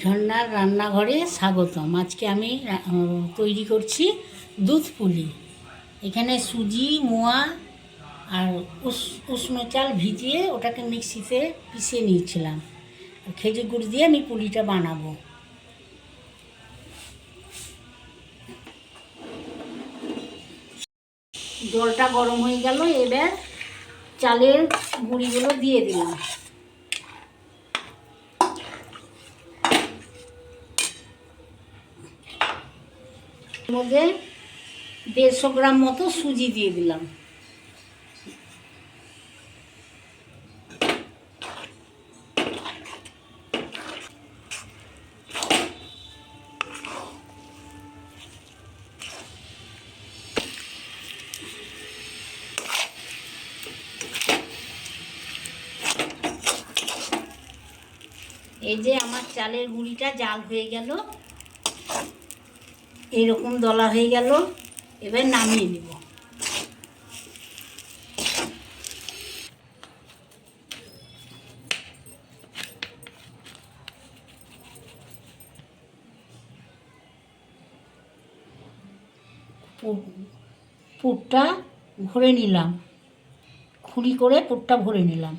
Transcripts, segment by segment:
ঝর্ণার রান্নাঘরে স্বাগতম। আজকে আমি তৈরি করছি দুধ পুলি। এখানে সুজি, মোয়া আর উষ্ণ চাল ভিজিয়ে ওটাকে মিক্সিতে পিষে নিয়েছিলাম। খেজুর গুড় দিয়ে আমি পুলিটা বানাবো। জলটা গরম হয়ে গেল, এবার চালের গুঁড়িগুলো দিয়ে দিলাম। মধ্যে দেড়শো গ্রাম মতো সুজি দিয়ে দিলাম। এই যে আমার চালের গুঁড়িটা জাল হয়ে গেল। এইরকম দলা হয়ে গেল, এবার নামিয়ে নেব। পুরটা ভরে নিলাম। খুঁড়ি করে পুরটা ভরে নিলাম।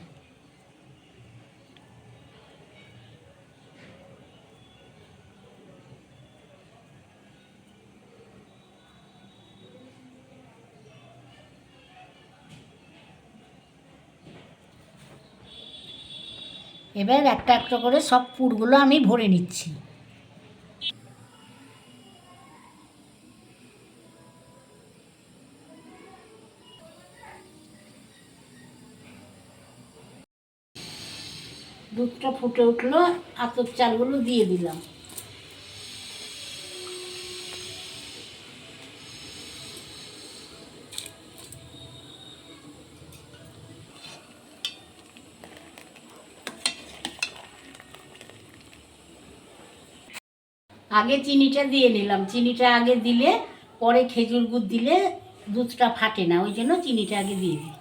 এবার একটা একটা করে সব পুরগুলো আমি ভরে নিচ্ছি। দুধটা ফুটে উঠল আতর চালগুলো দিয়ে দিলাম। আগে চিনিটা দিয়ে নিলাম। চিনিটা আগে দিলে পরে খেজুর গুড় দিলে দুধটা ফাটে না, ওই জন্য চিনিটা আগে দিয়ে দিই।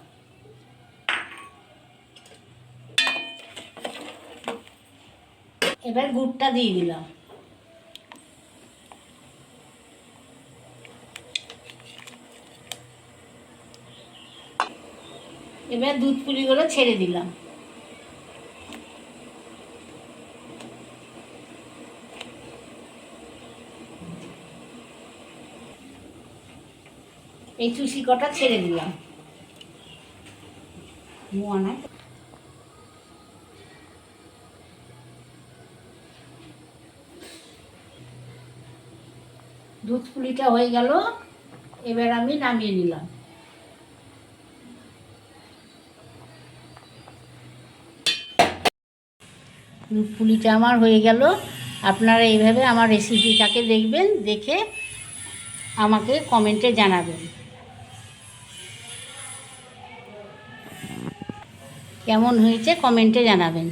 এবার গুড়টা দিয়ে দিলাম। এবার দুধ পুলিগুলো ছেড়ে দিলাম। এই চুষি কটা ছেড়ে দিলাম। দুধ পুলিটা হয়ে গেল, এবার আমি নামিয়ে নিলাম। দুধ পুলিটা আমার হয়ে গেল। আপনারা এইভাবে আমার রেসিপিটাকে দেখবেন, দেখে আমাকে কমেন্টে জানাবেন। কেমন হয়েছে কমেন্টে জানাবেন।